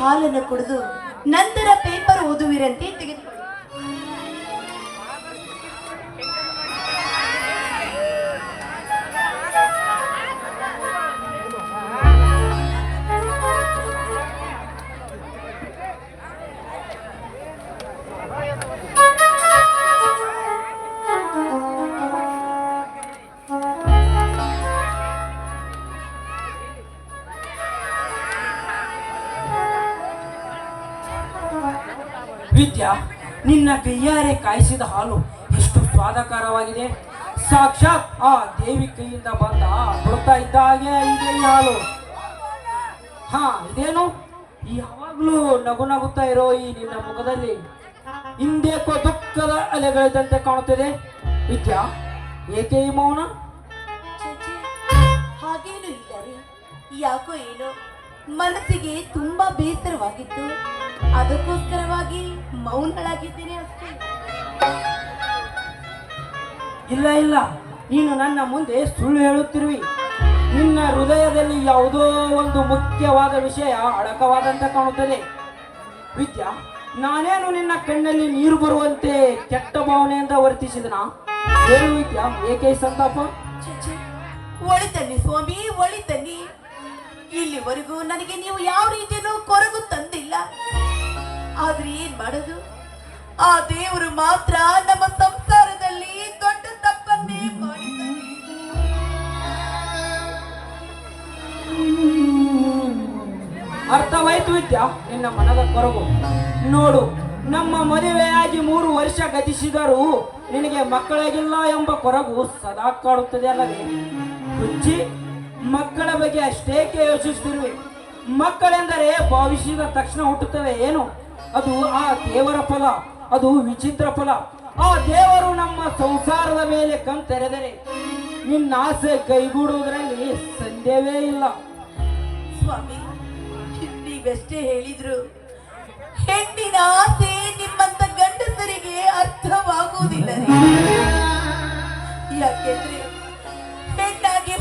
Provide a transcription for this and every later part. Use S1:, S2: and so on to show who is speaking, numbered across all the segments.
S1: ಹಾಲನ್ನು ಕುಡಿದು ನಂತರ ಪೇಪರ್ ಓದುವಿರಂತೆ ತೆಗೆದುಕೊಳ್ಳಿ
S2: ನಿನ್ನ ಕೈಯಾರೆ ಕಾಯಿಸಿದ ಹಾಲು ಎಷ್ಟು ಸ್ವಾದಕರವಾಗಿದೆ. ಸಾಕ್ಷಾತ್ ಆ ದೇವಿ ಕೈಯಿಂದ ಬಂದ ಕೊಡ್ತಾ ಇದ್ದ ಹಾಗೆ ಇದೆ ಹಾಲು. ಹಾ, ಇದೇನು? ಯಾವಾಗ್ಲೂ ನಗು ನಗುತ್ತಾ ಇರೋ ಈ ನಿನ್ನ ಮುಖದಲ್ಲಿ ಹಿಂದೇಕೋ ದುಃಖದ ಅಲೆಗಳಿದ್ದಂತೆ ಕಾಣುತ್ತಿದೆ. ವಿದ್ಯಾ, ಏಕೆ ಈ ಮೌನ?
S1: ಹಾಗೇನು ಇಲ್ಲ ಯಾಕೋ ಏನೋ ಮನಸ್ಸಿಗೆ ತುಂಬಾ ಬೇಸರವಾಗಿತ್ತು. ಅದಕ್ಕೋಸ್ಕರವಾಗಿ ಮೌನಳಾಗಿದ್ದೇನೆ ಅಷ್ಟೇ.
S2: ಇಲ್ಲ ಇಲ್ಲ. ನೀನು ನನ್ನ ಮುಂದೆ ಸುಳ್ಳು ಹೇಳುತ್ತಿರುವಿ. ನಿನ್ನ ಹೃದಯದಲ್ಲಿ ಯಾವುದೋ ಒಂದು ಮುಖ್ಯವಾದ ವಿಷಯ ಅಡಕವಾದಂತೆ ಕಾಣುತ್ತದೆ. ವಿದ್ಯಾ ನಾನೇನು ನಿನ್ನ ಕಣ್ಣಲ್ಲಿ ನೀರು ಬರುವಂತೆ ಕೆಟ್ಟ ಭಾವನೆಯಿಂದ ವರ್ತಿಸಿದನ? ಏನು ವಿದ್ಯಾ ಏಕೆ ಸಂತಾಪ.
S1: ಒಳಿತನ್ನಿ ಸ್ವಾಮಿ ಒಳಿತನ್ನಿ. ಇಲ್ಲಿವರೆಗೂ ನನಗೆ ನೀವು ಯಾವ ರೀತಿಯೂ ಕೊರಗು ತಂದಿಲ್ಲ. ಆದ್ರೆ ಏನ್ ಮಾಡೋದು? ಆ ದೇವರು ಮಾತ್ರ ನಮ್ಮ ಸಂಸಾರದಲ್ಲಿ ದೊಡ್ಡ ತಪ್ಪನ್ನೇ
S2: ಅರ್ಥವಾಯ್ತು ವಿದ್ಯಾ, ನಿನ್ನ ಮನದ ಕೊರಗು. ನೋಡು, ನಮ್ಮ ಮದುವೆಯಾಗಿ ಮೂರು ವರ್ಷ ಗತಿಸಿದರೂ ನಿನಗೆ ಮಕ್ಕಳಾಗಿಲ್ಲ ಎಂಬ ಕೊರಗು ಸದಾ ಕಾಡುತ್ತದೆ ಅಲ್ಲದೆ ಹುಚ್ಚಿ ಮಕ್ಕಳ ಬಗ್ಗೆ ಅಷ್ಟೇಕೆ ಯೋಚಿಸ್ತಿರುವೆ ಮಕ್ಕಳೆಂದರೆ ಭವಿಷ್ಯದ ತಕ್ಷಣ ಹುಟ್ಟುತ್ತವೆ ಏನು? ಅದು ಆ ದೇವರ ಫಲ, ಅದು ವಿಚಿತ್ರ ಫಲ. ಆ ದೇವರು ನಮ್ಮ ಸಂಸಾರದ ಮೇಲೆ ಕಣ್ ತೆರೆದರೆ ನಿನ್ನ ಆಸೆ ಕೈಗೂಡುವುದರಲ್ಲಿ ಸಂದೇಹವೇ ಇಲ್ಲ.
S1: ಸ್ವಾಮಿ ನೀವೆಷ್ಟೇ ಹೇಳಿದ್ರು, ಹೆಣ್ಣಿನ ಆಸೆ ನಿಮ್ಮಂತ ಗಂಡಸರಿಗೆ ಅರ್ಥವಾಗುವುದಿಲ್ಲ. ಯಾಕೆಂದ್ರೆ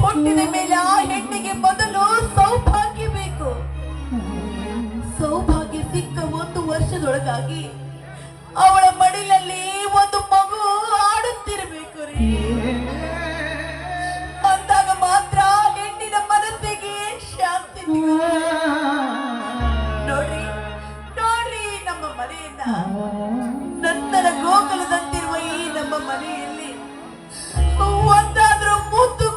S1: ಹುಟ್ಟಿದ ಮೇಲೆ ಆ ಹೆಣ್ಣಿಗೆ ಮೊದಲು ಸೌಭಾಗ್ಯ ಬೇಕು. ಸೌಭಾಗ್ಯ ಸಿಕ್ಕ ಒಂದು ವರ್ಷದೊಳಗಾಗಿ ಅವಳ ಮಡಿಲಲ್ಲಿ ಒಂದು ಮಗು ಆಡುತ್ತಿರಬೇಕು ರೀ. ಅಂದಾಗ ಮಾತ್ರ ಹೆಣ್ಣಿನ ಮನಸ್ಸಿಗೆ ಶಾಂತಿ. ನೋಡ್ರಿ ನೋಡ್ರಿ ನಮ್ಮ ಮನೆಯಿಂದ ನಂತರ ಗೋಕುಲದಂತಿರುವ ಈ ನಮ್ಮ ಮನೆಯಲ್ಲಿ ಒಂದಾದ್ರೂ ಮುದ್ದು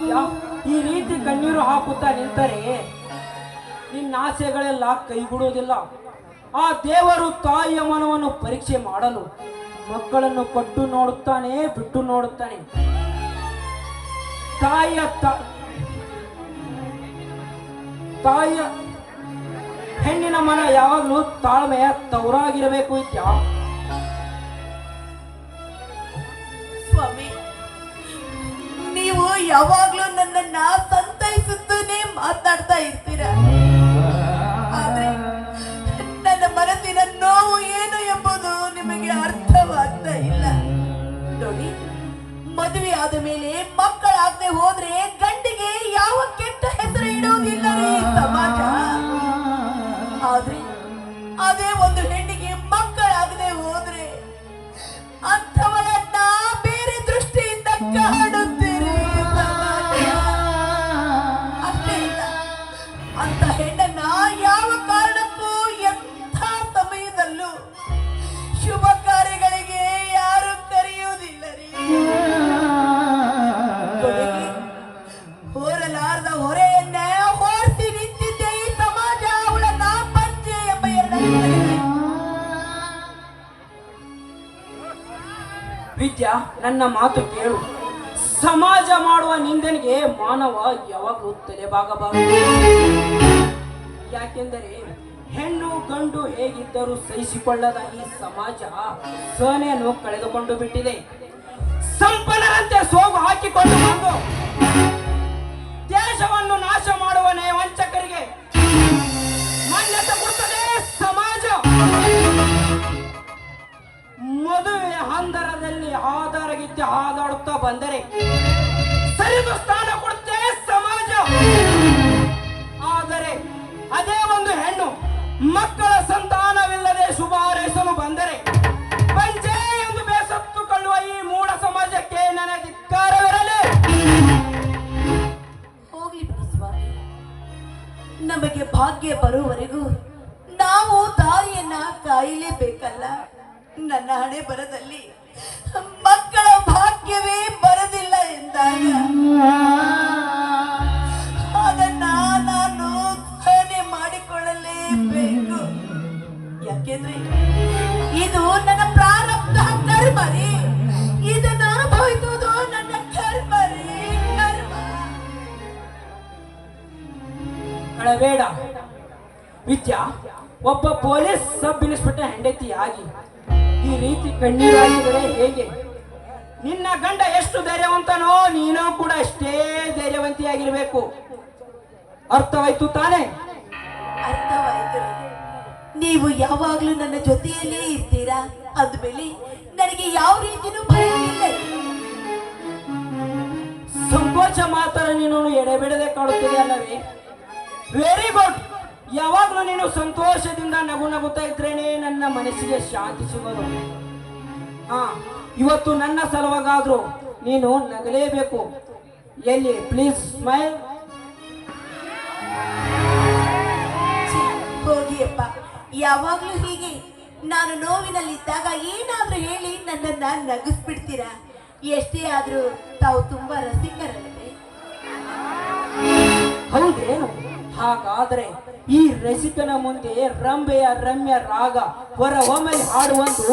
S2: ನೋಡು ಈ ರೀತಿ ಕಣ್ಣೀರು ಹಾಕುತ್ತಾ ನಿಂತರೆ ನಿನ್ನ ಆಸೆಗಳೆಲ್ಲ ಕೈಗೂಡುವುದಿಲ್ಲ. ಆ ದೇವರು ತಾಯಿಯ ಮನವನ್ನು ಪರೀಕ್ಷೆ ಮಾಡಲು ಮಕ್ಕಳನ್ನು ಕೊಟ್ಟು ನೋಡುತ್ತಾನೆ, ಬಿಟ್ಟು ನೋಡುತ್ತಾನೆ. ತಾಯಿಯ ತಾಯಿಯ ಹೆಣ್ಣಿನ ಮನ ಯಾವಾಗಲೂ ತಾಳ್ಮೆಯ ತವರಾಗಿರಬೇಕು ವಿದ್ಯಾ
S1: ಯಾವಾಗ್ಲೂ ನನ್ನನ್ನ ಸಂತೈಸುತ್ತೇನೆ ಮಾತನಾಡ್ತಾ ಇರ್ತೀರ? ನನ್ನ ಮನಸ್ಸಿನ ನೋವು ಏನು ಎಂಬುದು ನಿಮಗೆ ಅರ್ಥವಾಗ್ತಾ ಇಲ್ಲ. ನೋಡಿ, ಮದುವೆ ಆದ ಮೇಲೆ ಮಕ್ಕಳಾಗದೆ ಹೋದ್ರೆ ಗಂಡಿಗೆ ಯಾವ ಕೆಟ್ಟ ಹೆಸರು ಇಡುವುದಿಲ್ಲ ಸಮಾಜ. ಆದ್ರೆ ಅದೇ ಒಂದು ಹೆಣ್ಣಿಗೆ ಮಕ್ಕಳಾಗದೆ ಹೋದ್ರೆ ಅಂಥವಳನ್ನ
S2: ವಿದ್ಯಾ, ನನ್ನ ಮಾತು ಕೇಳು. ಸಮಾಜ ಮಾಡುವ ನಿಂದನೆಗೆ ಮಾನವ ಯಾವಾಗಲೂ ತಲೆಬಾಗಬಾರದು. ಯಾಕೆಂದರೆ ಹೆಣ್ಣು ಗಂಡು ಹೇಗಿದ್ದರೂ ಸಹಿಸಿಕೊಳ್ಳದ ಈ ಸಮಾಜ ಸಹನೆಯನ್ನು ಕಳೆದುಕೊಂಡು ಬಿಟ್ಟಿದೆ. ಸಂಪನ್ನರಂತೆ ಸೋಗು ಹಾಕಿಕೊಂಡು ಬಂದು ಬಂದರೆ ಸರಿದು ಸ್ಥಾನ ಕೊಡುತ್ತೆ ಸಮಾಜ. ಆದರೆ ಅದೇ ಒಂದು ಹೆಣ್ಣು ಮಕ್ಕಳ ಸಂತಾನವಿಲ್ಲದೆ ಶುಭಾರೈಸಲು ಬಂದರೆ ಪಂಚೆ ಎಂದು ಬೇಸತ್ತುಕೊಳ್ಳುವ ಈ ಮೂಢ ಸಮಾಜಕ್ಕೆ ನನಗೆ ಧಿಕ್ಕಾರವಿರಲಿ.
S1: ಹೋಗ್ಲಿ ಸ್ವಾಮಿ ನಮಗೆ ಭಾಗ್ಯ ಬರುವವರೆಗೂ ನಾವು ತಾಯಿಯನ್ನ ಕಾಯಲೇಬೇಕಲ್ಲ. ನನ್ನ ಹಣೆ ಬರದಲ್ಲಿ ನನ್ನ ನನ್ನ ಕರ್ಮ.
S2: ಅಳಬೇಡ ವಿದ್ಯಾ, ಒಬ್ಬ ಪೊಲೀಸ್ ಸಬ್ ಇನ್ಸ್ಪೆಕ್ಟರ್ ಆಗಿ ಈ ರೀತಿ ಕಣ್ಣೀರು ಹೇಗೆ? ನಿನ್ನ ಗಂಡ ಎಷ್ಟು ಧೈರ್ಯವಂತನೋ ನೀನು ಕೂಡ ಅಷ್ಟೇ ಧೈರ್ಯವಂತಿಯಾಗಿರ್ಬೇಕು. ಅರ್ಥವಾಯ್ತು ತಾನೇ?
S1: ಅರ್ಥವಾಯ್ತು. ನೀವು ಯಾವಾಗ್ಲೂ ನನ್ನ ಜೊತೆಯಲ್ಲೇ ಇರ್ತೀರಾ? ಅಂದ್ಮೇಲೆ ನನಗೆ ಯಾವ ರೀತಿಯೂ ಭಯ ಇಲ್ಲ.
S2: ಸಂಕೋಚ ಮಾತ್ರ ನೀನು ಎಡೆಬಿಡದೆ ಕಾಡುತ್ತದೆ ಅಲ್ಲವೇ? ವೆರಿ ಗುಡ್ ಯಾವಾಗಲೂ ನೀನು ಸಂತೋಷದಿಂದ ನಗು ನಗುತ್ತಾ ಇದ್ರೇನೆ ನನ್ನ ಮನಸ್ಸಿಗೆ ಶಾಂತಿ ಸಿಗೋದು. ಹಾ, ಇವತ್ತು ನನ್ನ ಸಲುವಾಗಾದ್ರೂ ನೀನು ನಗಲೇಬೇಕು. ಎಲ್ಲಿ ಪ್ಲೀಸ್ ಸ್ಮೈಲ್
S1: ಯಾವಾಗ್ಲೂ ಹೀಗೆ. ನಾನು ನೋವಿನಲ್ಲಿದ್ದಾಗ ಏನಾದ್ರೂ ಹೇಳಿ ನನ್ನನ್ನ ನಗಿಸ್ಬಿಡ್ತೀರಾ? ಎಷ್ಟೇ ಆದ್ರೂ ತಾವು ತುಂಬಾ ರಸಿಕರಲ್ಲದೆ
S2: ಹೌದೇನು ಹಾಗಾದ್ರೆ ಈ ರಸಿಕನ ಮುಂದೆ ರಂಬೆಯ ರಮ್ಯ ರಾಗ ಹೊರ ಒಮ್ಮೆ ಹಾಡುವಂದು.